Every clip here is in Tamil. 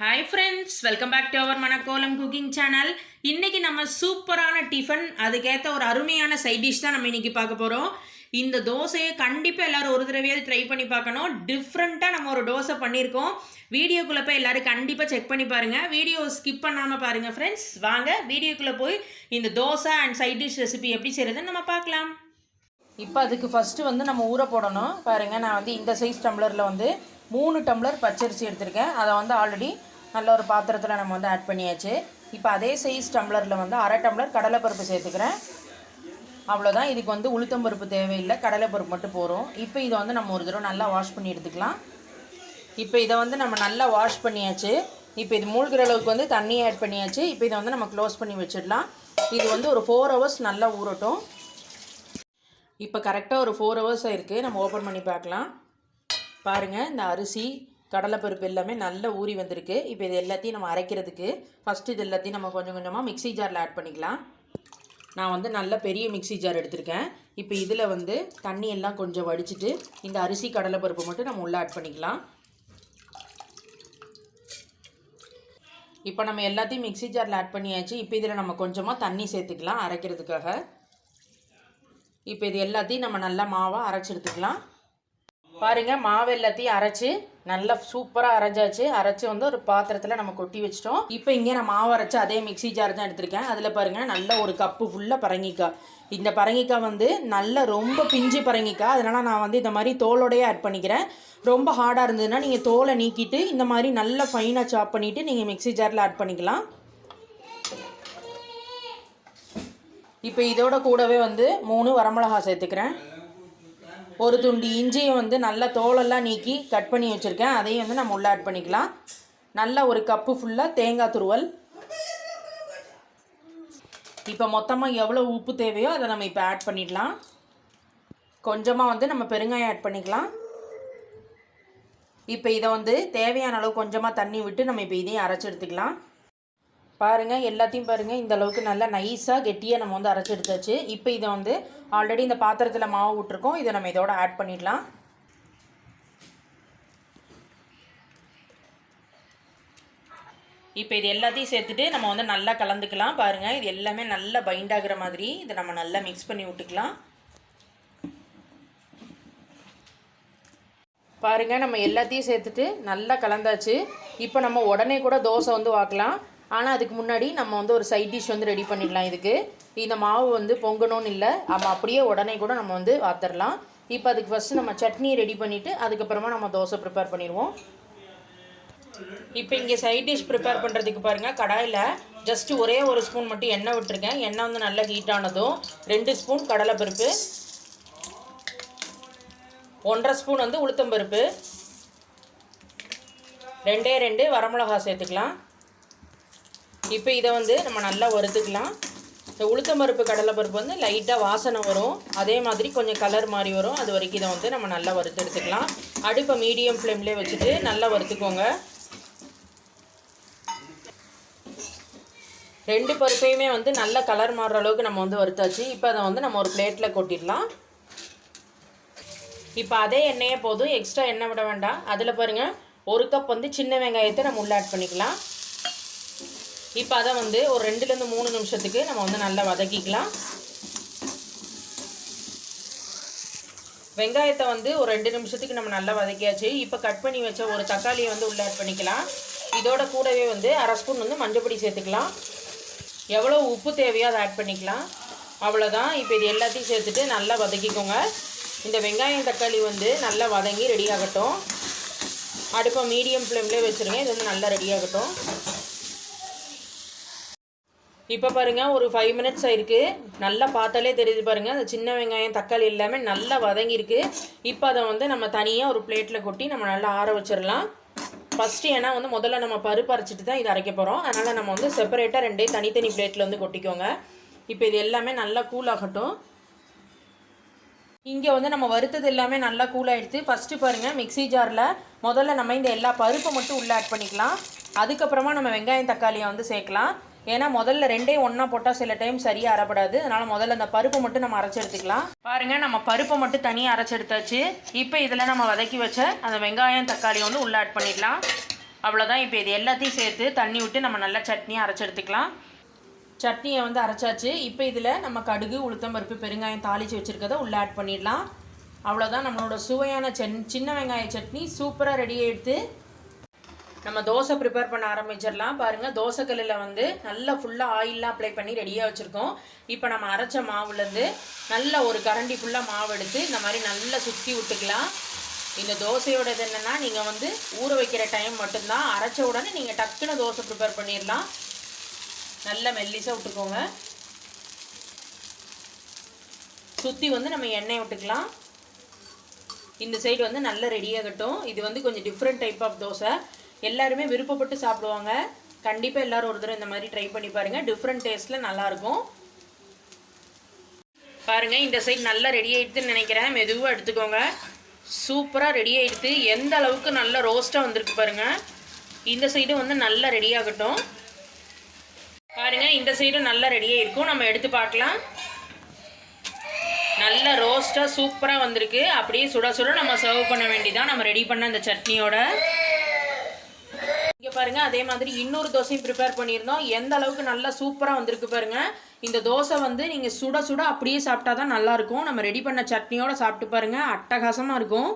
Hi friends welcome back to our Manakolam cooking channel இன்றைக்கி நம்ம சூப்பரான டிஃபன் அதுக்கேற்ற ஒரு அருமையான சைட் டிஷ் தான் நம்ம இன்றைக்கி பார்க்க போகிறோம் இந்த தோசையை கண்டிப்பாக எல்லாரும் ஒரு தடவையாவது ட்ரை பண்ணி பார்க்கணும். டிஃப்ரெண்ட்டாக நம்ம ஒரு தோசை பண்ணியிருக்கோம். வீடியோக்குள்ளே போய் எல்லோரும் கண்டிப்பாக செக் பண்ணி பாருங்கள் வீடியோ ஸ்கிப் பண்ணாமல் பாருங்கள் ஃப்ரெண்ட்ஸ் வாங்க வீடியோக்குள்ளே போய் இந்த dosa and side dish recipe எப்படி செய்கிறதுன்னு நம்ம பார்க்கலாம். இப்போ அதுக்கு ஃபஸ்ட்டு வந்து நம்ம ஊற போடணும். பாருங்கள் நான் வந்து இந்த சைஸ் டம்ளரில் வந்து மூணு டம்ளர் பச்சரிசி எடுத்திருக்கேன். அதை வந்து ஆல்ரெடி நல்ல ஒரு பாத்திரத்தில் நம்ம வந்து ஆட் பண்ணியாச்சு. இப்போ அதே சைஸ் டம்ளரில் வந்து அரை டம்ளர் கடலைப்பருப்பு சேர்த்துக்கிறேன். அவ்வளோதான் இதுக்கு வந்து உளுத்தம்பருப்பு தேவையில்லை. கடலைப்பருப்பு மட்டும் போகிறோம் இப்போ இதை வந்து நம்ம ஒரு தடவை நல்லா வாஷ் பண்ணி எடுத்துக்கலாம். இப்போ இதை வந்து நம்ம நல்லா வாஷ் பண்ணியாச்சு. இப்போ இது மூழ்கிற அளவுக்கு வந்து தண்ணி ஆட் பண்ணியாச்சு. இப்போ இதை வந்து நம்ம க்ளோஸ் பண்ணி வச்சிடலாம். இது வந்து ஒரு ஃபோர் ஹவர்ஸ் நல்லா ஊறட்டும். இப்போ கரெக்டாக ஒரு ஃபோர் ஹவர்ஸ் ஆயிருக்கு நம்ம ஓப்பன் பண்ணி பார்க்கலாம். பாருங்கள் இந்த அரிசி கடலைப்பருப்பு எல்லாமே நல்லா ஊறி வந்திருக்கு. இப்போ இது எல்லாத்தையும் நம்ம அரைக்கிறதுக்கு ஃபஸ்ட்டு இது எல்லாத்தையும் நம்ம கொஞ்சம் கொஞ்சமாக மிக்ஸி ஜாரில் ஆட் பண்ணிக்கலாம். நான் வந்து நல்ல பெரிய மிக்ஸி ஜார் எடுத்திருக்கேன். இப்போ இதில் வந்து தண்ணி எல்லாம் கொஞ்சம் வடிச்சிட்டு இந்த அரிசி கடலைப்பருப்பு மட்டும் நம்ம உள்ளே ஆட் பண்ணிக்கலாம். இப்போ நம்ம எல்லாத்தையும் மிக்ஸி ஜாரில் ஆட் பண்ணியாச்சு. இப்போ இதில் நம்ம கொஞ்சமாக தண்ணி சேர்த்துக்கலாம் அரைக்கிறதுக்காக. இப்போ இது எல்லாத்தையும் நம்ம நல்லா மாவாக அரைச்சி எடுத்துக்கலாம். பாருங்க மாவு எல்லாத்தையும் அரைச்சி நல்லா சூப்பராக அரைஞ்சாச்சு அரைச்சி வந்து ஒரு பாத்திரத்தில் நம்ம கொட்டி வச்சிட்டோம். இப்போ இங்கே நான் மாவு அரைச்சி அதே மிக்ஸி ஜார் தான் எடுத்திருக்கேன். அதில் பாருங்க நல்ல ஒரு கப்பு ஃபுல்லாக பரங்கிக்காய். இந்த பரங்கிக்காய் வந்து நல்ல ரொம்ப பிஞ்சு பரங்கிக்காய். அதனால் நான் வந்து இந்த மாதிரி தோலோடையே ஆட் பண்ணிக்கிறேன். ரொம்ப ஹார்டாக இருந்ததுன்னா நீங்கள் தோலை நீக்கிட்டு இந்த மாதிரி நல்லா ஃபைனாக சாப் பண்ணிவிட்டு நீங்கள் மிக்ஸி ஜாரில் ஆட் பண்ணிக்கலாம். இப்போ இதோட கூடவே வந்து மூணு வரமிளகா சேர்த்துக்கிறேன். ஒரு துண்டு இஞ்சியும் வந்து நல்லா தோலெல்லாம் நீக்கி கட் பண்ணி வச்சுருக்கேன். அதையும் வந்து நம்ம உள்ளே ஆட் பண்ணிக்கலாம். நல்லா ஒரு கப்பு ஃபுல்லாக தேங்காய் துருவல். இப்போ மொத்தமாக எவ்வளோ உப்பு தேவையோ அதை நம்ம இப்போ ஆட் பண்ணிடலாம். கொஞ்சமாக வந்து நம்ம பெருங்காயம் ஆட் பண்ணிக்கலாம். இப்போ இதை வந்து தேவையான அளவு கொஞ்சமாக தண்ணி விட்டு நம்ம இப்போ இதையும் அரைச்சி எடுத்துக்கலாம். பாருங்கள் எல்லாத்தையும் பாருங்கள் இந்த அளவுக்கு நல்லா நைஸாக கெட்டியாக நம்ம வந்து அரைச்சி எடுத்தாச்சு. இப்போ இதை வந்து ஆல்ரெடி இந்த பாத்திரத்தில் மாவு விட்ருக்கோம் இதை நம்ம இதோட ஆட் பண்ணிடலாம். இப்போ இது எல்லாத்தையும் சேர்த்துட்டு நம்ம வந்து நல்லா கலந்துக்கலாம். பாருங்கள் இது எல்லாமே நல்லா பைண்ட் ஆகுற மாதிரி இதை நம்ம நல்லா மிக்ஸ் பண்ணி விட்டுக்கலாம். பாருங்கள் நம்ம எல்லாத்தையும் சேர்த்துட்டு நல்லா கலந்தாச்சு. இப்போ நம்ம உடனே கூட தோசை வந்து வாக்கலாம். ஆனால் அதுக்கு முன்னாடி நம்ம வந்து ஒரு சைட் டிஷ் வந்து ரெடி பண்ணிடலாம் இதுக்கு. இந்த மாவு வந்து பொங்கணும்னு இல்லை. நம்ம அப்படியே உடனே கூட நம்ம வந்து வாத்துடலாம் இப்போ அதுக்கு ஃபஸ்ட்டு நம்ம சட்னி ரெடி பண்ணிவிட்டு அதுக்கப்புறமா நம்ம தோசை ப்ரிப்பேர் பண்ணிடுவோம். இப்போ இங்கே சைட் டிஷ் ப்ரிப்பேர் பண்ணுறதுக்கு பாருங்கள் கடாயில் ஜஸ்ட்டு ஒரே ஒரு ஸ்பூன் மட்டும் எண்ணெய் விட்டுருக்கேன். எண்ணெய் வந்து நல்லா ஹீட் ஆனதும் ரெண்டு ஸ்பூன் கடலைப்பருப்பு ஒன்றரை ஸ்பூன் வந்து உளுத்தம்பருப்பு. ரெண்டே ரெண்டு வரமிளகா சேர்த்துக்கலாம். இப்போ இதை வந்து நம்ம நல்லா வறுத்துக்கலாம். இந்த உளுத்தம்பருப்பு கடலைப்பருப்பு வந்து லைட்டாக வாசனை வரும். அதே மாதிரி கொஞ்சம் கலர் மாதிரி வரும். அது வரைக்கும் இதை வந்து நம்ம நல்லா வறுத்து எடுத்துக்கலாம். அடுப்பை மீடியம் ஃப்ளேம்லேயே வச்சுட்டு நல்லா வறுத்துக்கோங்க. ரெண்டு பருப்பையுமே வந்து நல்ல கலர் மாறுற அளவுக்கு நம்ம வந்து வறுத்தாச்சு. இப்போ அதை வந்து நம்ம ஒரு பிளேட்டில் கொட்டிடலாம். இப்போ அதே எண்ணெயே போதும். எக்ஸ்ட்ரா எண்ணெய் விட வேண்டாம். அதில் பாருங்கள் ஒரு கப் வந்து சின்ன வெங்காயத்தை நம்ம உள்ள ஆட் பண்ணிக்கலாம். இப்போ அதை வந்து ஒரு ரெண்டுலேருந்து மூணு நிமிஷத்துக்கு நம்ம வந்து நல்லா வதக்கிக்கலாம். வெங்காயத்தை வந்து ஒரு ரெண்டு நிமிஷத்துக்கு நம்ம நல்லா வதக்கியாச்சு. இப்போ கட் பண்ணி வச்ச ஒரு தக்காளியை வந்து உள்ளே ஆட் பண்ணிக்கலாம். இதோட கூடவே வந்து அரை ஸ்பூன் வந்து மஞ்சப்பொடி சேர்த்துக்கலாம். எவ்வளோ உப்பு தேவையோ அதை ஆட் பண்ணிக்கலாம். அவ்வளோதான் இப்போ இது எல்லாத்தையும் சேர்த்துட்டு நல்லா வதக்கிக்கோங்க. இந்த வெங்காயம் தக்காளி வந்து நல்லா வதங்கி ரெடி ஆகட்டும். அடுப்பை மீடியம் ஃப்ளேம்லேயே வச்சுருங்க. இது வந்து நல்லா ரெடி ஆகட்டும். இப்போ பாருங்கள் ஒரு ஃபைவ் மினிட்ஸ் ஆயிருக்கு. நல்லா பார்த்தாலே தெரியுது பாருங்கள் அந்த சின்ன வெங்காயம் தக்காளி எல்லாமே நல்லா வதங்கியிருக்கு. இப்போ அதை வந்து நம்ம தனியாக ஒரு பிளேட்டில் கொட்டி நம்ம நல்லா ஆற வச்சிடலாம் ஃபஸ்ட்டு ஏன்னா வந்து முதல்ல நம்ம பருப்பு அரைச்சிட்டு தான் இது அரைக்க போகிறோம் அதனால் நம்ம வந்து செப்பரேட்டாக ரெண்டே தனித்தனி பிளேட்டில் வந்து கொட்டிக்கோங்க. இப்போ இது எல்லாமே நல்லா கூல் ஆகட்டும். இங்கே வந்து நம்ம வறுத்தது எல்லாமே நல்லா கூல் ஆகிடுச்சு ஃபஸ்ட்டு பாருங்கள் மிக்ஸி ஜாரில் முதல்ல நம்ம இந்த எல்லா பருப்பை மட்டும் உள்ளே ஆட் பண்ணிக்கலாம். அதுக்கப்புறமா நம்ம வெங்காயம் தக்காளியை வந்து சேர்க்கலாம். ஏன்னா முதல்ல ரெண்டே ஒன்றா போட்டால் சில டைம் சரியாக அரைப்படாது அதனால் முதல்ல அந்த பருப்பை மட்டும் நம்ம அரைச்சி எடுத்துக்கலாம். பாருங்கள் நம்ம பருப்பை மட்டும் தனியாக அரைச்சி எடுத்தாச்சு. இப்போ இதில் நம்ம வதக்கி வச்ச அந்த வெங்காயம் தக்காளி வந்து உள்ளே ஆட் பண்ணிடலாம். அவ்வளோதான் இப்போ இது எல்லாத்தையும் சேர்த்து தண்ணி விட்டு நம்ம நல்லா சட்னியை அரைச்சி எடுத்துக்கலாம். சட்னியை வந்து அரைச்சாச்சு. இப்போ இதில் நம்ம கடுகு உளுத்தம்பருப்பு பெருங்காயம் தாளித்து வச்சுருக்கதை உள்ளே ஆட் பண்ணிடலாம். அவ்வளோதான் நம்மளோட சுவையான சென் சின்ன வெங்காய சட்னி சூப்பராக ரெடி எடுத்து நம்ம தோசை ப்ரிப்பேர் பண்ண ஆரம்பிச்சிடலாம். பாருங்கள் தோசைக்கல்லில் வந்து நல்லா ஃபுல்லாக ஆயிலெலாம் அப்ளை பண்ணி ரெடியாக வச்சுருக்கோம். இப்போ நம்ம அரைச்ச மாவுலேருந்து நல்ல ஒரு கரண்டி ஃபுல்லாக மாவு எடுத்து இந்த மாதிரி நல்லா சுற்றி விட்டுக்கலாம். இந்த தோசையோடது என்னென்னா நீங்கள் வந்து ஊற வைக்கிற டைம் மட்டும்தான். அரைச்ச உடனே நீங்கள் டக்குன்னு தோசை ப்ரிப்பேர் பண்ணிடலாம். நல்லா மெல்லிசாக விட்டுக்கோங்க. சுற்றி வந்து நம்ம எண்ணெய் விட்டுக்கலாம். இந்த சைடு வந்து நல்லா ரெடியாகட்டும் இது வந்து கொஞ்சம் டிஃப்ரெண்ட் டைப் ஆஃப் தோசை. எல்லாருமே விருப்பப்பட்டு சாப்பிடுவாங்க. கண்டிப்பாக எல்லாரும் ஒரு தடவை இந்த மாதிரி ட்ரை பண்ணி பாருங்கள் டிஃப்ரெண்ட் டேஸ்ட்டில் நல்லாயிருக்கும் பாருங்கள் இந்த சைடு நல்லா ரெடி ஆகிடுதுன்னு நினைக்கிறேன். மெதுவாக எடுத்துக்கோங்க. சூப்பராக ரெடி ஆகிடுது எந்த அளவுக்கு நல்லா ரோஸ்ட்டாக வந்திருக்கு பாருங்கள் இந்த சைடும் வந்து நல்லா ரெடி ஆகட்டும். பாருங்கள் இந்த சைடும் நல்லா ரெடியாக இருக்கும் நம்ம எடுத்து பார்க்கலாம். நல்ல ரோஸ்ட்டாக சூப்பராக வந்திருக்கு. அப்படியே சுட சுட நம்ம சர்வ் பண்ண வேண்டியதான் நம்ம ரெடி பண்ண அந்த சட்னியோட. இங்கே பாருங்க அதே மாதிரி இன்னொரு தோசையும் ப்ரிப்பேர் பண்ணியிருந்தோம். எந்த அளவுக்கு நல்லா சூப்பராக வந்திருக்கு பாருங்க. இந்த தோசை வந்து நீங்கள் சுட சுட அப்படியே சாப்பிட்டா தான் நல்லாயிருக்கும். நம்ம ரெடி பண்ண சட்னியோட சாப்பிட்டு பாருங்க அட்டகாசமாக இருக்கும்.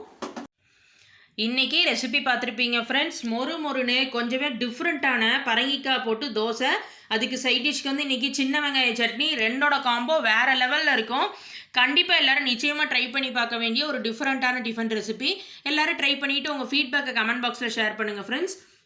இன்றைக்கி ரெசிபி பார்த்துருப்பீங்க ஃப்ரெண்ட்ஸ் மொறு மொறுன்னு கொஞ்சமே டிஃப்ரெண்ட்டான பரங்கிக்காய் போட்டு தோசை. அதுக்கு சைட் டிஷ்க்கு வந்து இன்றைக்கி சின்ன வெங்காய சட்னி ரெண்டோட காம்போ வேறு லெவலில் இருக்கும். கண்டிப்பாக எல்லோரும் நிச்சயமாக ட்ரை பண்ணி பார்க்க வேண்டிய ஒரு டிஃப்ரெண்ட்டான டிஃபன் ரெசிபி எல்லாரும் ட்ரை பண்ணிவிட்டு உங்கள் ஃபீட்பேக்கை கமெண்ட் பாக்ஸில் ஷேர் பண்ணுங்கள் ஃப்ரெண்ட்ஸ்